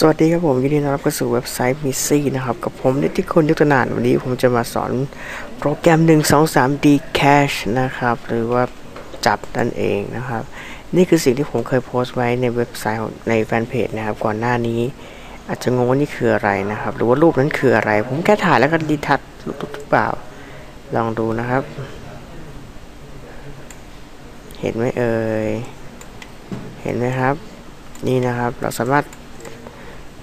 สวัสดีครับผมยินดีต้อนรับเข้าสู่เว็บไซต์มิซี่นะครับ กับผมนิติคนยุทธนานวันนี้ผมจะมาสอนโปรแกรม 1 2 3 D Cache นะครับ หรือว่าจับนั่นเองนะครับ นี่คือสิ่งที่ผมเคยโพสต์ไว้ในเว็บไซต์ในแฟนเพจนะครับ ก่อนหน้านี้ อาจจะงงว่านี่คืออะไรนะครับ หรือว่ารูปนั้นคืออะไร ผมแค่ถ่ายแล้วก็ดีทัชรูปหรือเปล่า ลองดูนะครับ เห็นไหมเอ่ยเห็นไหมครับ นี่นะครับเราสามารถ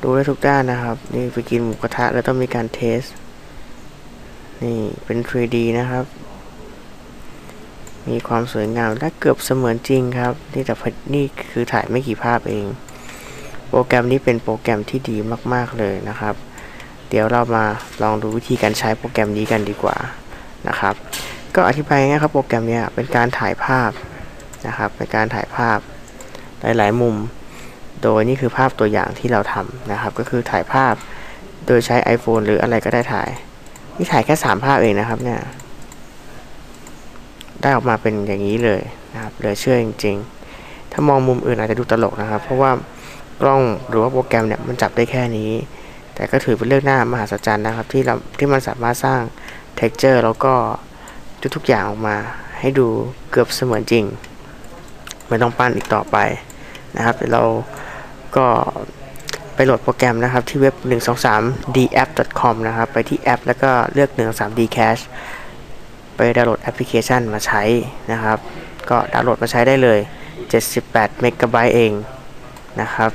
ดูได้ทุกด้านนะครับ นี่ไปกินหมูกระทะแล้วต้องมีการเทส นี่เป็น 3D นะครับ มีความสวยงามและเกือบเสมือนจริงครับ นี่แต่นี่คือถ่ายไม่กี่ภาพเอง โปรแกรมนี้เป็นโปรแกรมที่ดีมากๆเลยนะครับ เดี๋ยวเรามาลองดูวิธีการใช้โปรแกรมนี้กันดีกว่านะครับ ก็อธิบายง่ายครับโปรแกรมนี้เป็นการถ่ายภาพนะครับเป็นการถ่ายภาพหลาย ๆ มุม โดยนี่คือภาพตัวอย่างที่เราทำนะครับ ก็คือถ่ายภาพโดยใช้ iPhone หรืออะไรก็ได้ถ่าย นี่ถ่ายแค่3ภาพเองนะครับเนี่ย ได้ออกมาเป็นอย่างนี้เลยนะครับเหลือเชื่อจริง ๆ ถ้ามองมุมอื่นอาจจะดูตลกนะครับ เพราะว่ากล้องหรือว่าโปรแกรมเนี่ยมันจับได้แค่นี้ แต่ก็ถือเป็นเรื่องหน่ามหัศจรรย์นะครับ ที่เราที่มันสามารถสร้าง texture แล้วก็ทุกๆอย่างออกมา ให้ดูเกือบเสมือนจริง ไม่ต้องปั้นอีกต่อไปนะครับเดี๋ยวเรา ก็ไปโหลดโปรแกรมนะครับที่เว็บ 123dapp.com นะครับ ไปที่แอปแล้วก็เลือก 123dcash ไปดาวน์โหลดแอปพลิเคชันมาใช้นะครับ ก็ดาวน์โหลดมาใช้ได้เลย 78 เมกะไบต์เองนะครับ